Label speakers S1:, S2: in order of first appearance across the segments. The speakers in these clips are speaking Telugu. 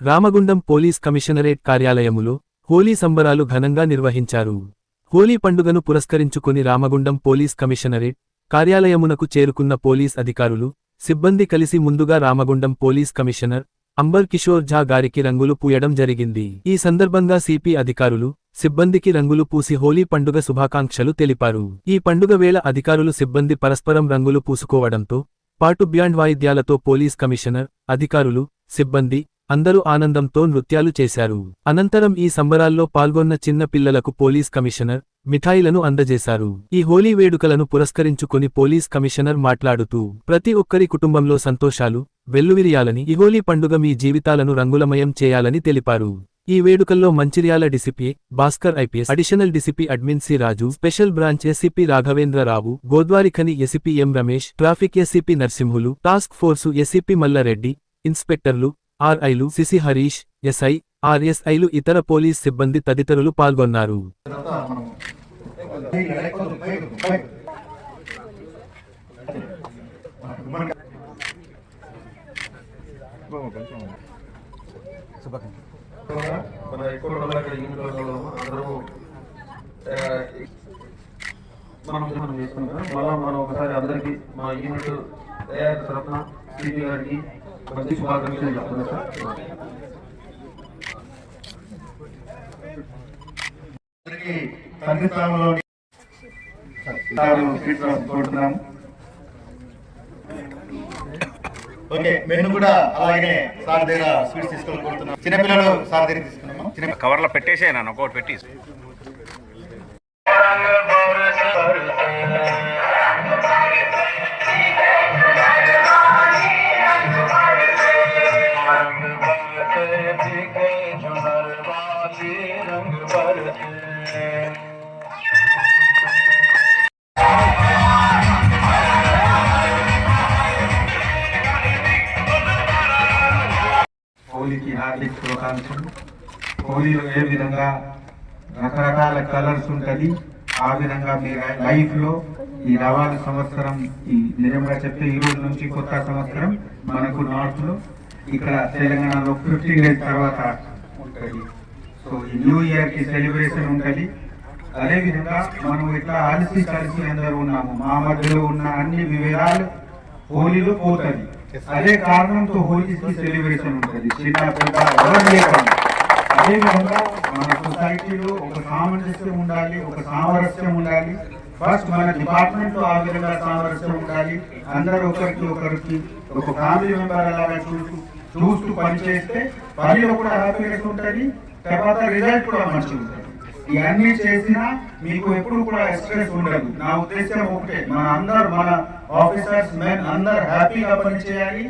S1: రామగుండం పోలీస్ కమిషనరేట్ కార్యాలయములో హోలీ సంబరాలు ఘనంగా నిర్వహించారు. హోలీ పండుగను పురస్కరించుకుని రామగుండం పోలీస్ కమిషనరేట్ కార్యాలయమునకు చేరుకున్న పోలీస్ అధికారులు సిబ్బంది కలిసి ముందుగా రామగుండం పోలీస్ కమిషనర్ అంబర్ కిషోర్ ఝా గారికి రంగులు పూయడం జరిగింది. ఈ సందర్భంగా సిపి అధికారులు సిబ్బందికి రంగులు పూసి హోలీ పండుగ శుభాకాంక్షలు తెలిపారు. ఈ పండుగ వేళ అధికారులు సిబ్బంది పరస్పరం రంగులు పూసుకోవడంతో పాటు బ్యాండ్ వాయిద్యాలతో పోలీస్ కమిషనర్ అధికారులు సిబ్బంది అందరూ ఆనందంతో నృత్యాలు చేశారు. అనంతరం ఈ సంబరాల్లో పాల్గొన్న చిన్న పిల్లలకు పోలీస్ కమిషనర్ మిఠాయిలను అందజేశారు. ఈ హోలీ వేడుకలను పురస్కరించుకొని పోలీస్ కమిషనర్ మాట్లాడుతూ ప్రతి ఒక్కరి కుటుంబంలో సంతోషాలు వెల్లువిరియాలని ఈ హోలీ పండుగ మీ జీవితాలను రంగులమయం చేయాలని తెలిపారు. ఈ వేడుకల్లో Mancherial DCP Bhaskar IPS additional DCP admin C Raju special branch SCP Raghavendra Rao Godavarikhani ACP M Ramesh traffic SCP Narsimhulu task force SCP Malla Reddy ఇన్స్పెక్టర్లు ఆర్ఐలు సిసి హరీష్ ఎస్ఐ ఆర్ఎస్ఐలు ఇతర పోలీస్ సిబ్బంది తదితరులు పాల్గొన్నారు.
S2: మనం మనం చేసుకుంటాం. మళ్ళా మనం ఒకసారి అందరికీ మా యూనిట్ తయారు తరఫున సిపి గారికి
S3: అందరికీ తండ్రి ఓకే మెను కూడా అలాగే సార్ దగ్గర స్వీట్స్ తీసుకొని కోరుతున్నాం. చిన్నపిల్లలు సార్ దగ్గర తీసుకున్నాము చిన్న
S4: కవర్లో పెట్టేసే నన్ను ఒకటి పెట్టి
S3: హోలీకి హార్దిక శుభాకాంక్షలు. హోలీలో ఏ విధంగా రకరకాల కలర్స్ ఉంటుంది ఆ విధంగా మీ లైఫ్లో ఈ రవాణా సంవత్సరం ఈ నిజంగా చెప్తే ఈ రోజు నుంచి కొత్త సంవత్సరం మనకు నార్త్లో ఇక్కడ తెలంగాణలో ఫిఫ్టీన్ డేస్ తర్వాత ఉంటుంది. సో ఈ న్యూ ఇయర్కి సెలబ్రేషన్ ఉంటుంది. అదేవిధంగా మనం ఇట్లా అలసి కలిసి అందరూ ఉన్నాము. మా మధ్యలో ఉన్న అన్ని వివరాలు హోలీలో పోతుంది. అదే కారణంతో హోలీకి సెలబ్రేషన్ ఉంటుంది. చిన్న పెద్ద ఎవరు లేకుండా మన సొసైటీలో ఒక సామరస్యం ఉండాలి ఒక సామరస్యం ఉండాలి. ఫస్ట్ మన డిపార్ట్మెంట్లో ఆ విధంగా సామరస్యం ఉండాలి. అందరూ ఒకరికి ఒకరికి ఒక ఫ్యామిలీ మెంబర్ అలాగా చూస్తూ చూస్తూ పనిచేస్తే పనిలో కూడా హ్యాపీనెస్ ఉంటుంది. తర్వాత రిజల్ట్ కూడా మంచిగా ఉంటుంది ఇవన్నీ చేసినా మీకు ఎప్పుడు కూడా స్ట్రెస్ ఉండదు. నా ఉద్దేశం ఒకటే. మన అందరు మన ఆఫీసర్స్ మెన్ అందరు హ్యాపీగా పని చేయాలి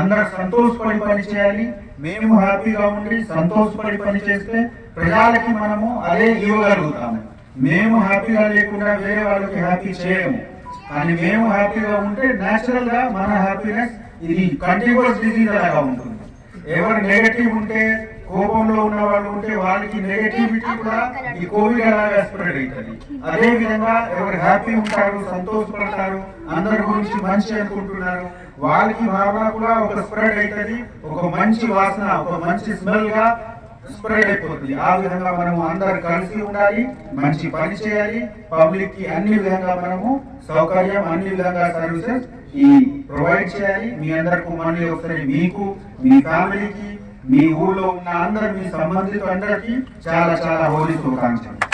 S3: అందరు సంతోషపడి పని చేయాలి మేము హ్యాపీగా ఉండి సంతోషపడి పని చేస్తే ప్రజలకి మనము అదే ఇవ్వగలుగుతాము. మేము హ్యాపీగా లేకుండా వేరే వాళ్ళకి హ్యాపీ చేయము. కానీ మేము హ్యాపీగా ఉంటే నేచురల్గా మన హ్యాపీనెస్ ఇది కంటిన్యూస్ డిజీజ్ లాగా ఉంటుంది. ఎవరు నెగటివ్ ఉంటే కోపంలో ఉన్న వాళ్ళు ఉంటే వాళ్ళకి నెగటివిటీ కూడా ఈ కోవిడ్ అలాగా స్ప్రెడ్ అవుతుంది అదే విధంగా ఎవరు హ్యాపీ ఉంటారు సంతోషపడతారు అందరి గురించి మంచి అనుకుంటున్నారు వాళ్ళకి భావన కూడా ఒక స్ప్రెడ్ అవుతుంది ఒక మంచి వాసన ఒక మంచి స్మెల్గా స్ప్రెడ్ అయిపోతుంది. ఆ విధంగా మనము అందరు కలిసి ఉండాలి మంచి పని చేయాలి పబ్లిక్కి అన్ని విధంగా మనము సౌకర్యం అన్ని విధంగా సర్వీసెస్ ఈ ప్రొవైడ్ చేయాలి. మీ అందరికి మళ్ళీ ఒకసారి మీకు మీ ఫ్యామిలీకి మీ ఊళ్ళో ఉన్న అందరు మీ సంబంధిత అందరికి చాలా చాలా హోలీ శుభాకాంక్షలు.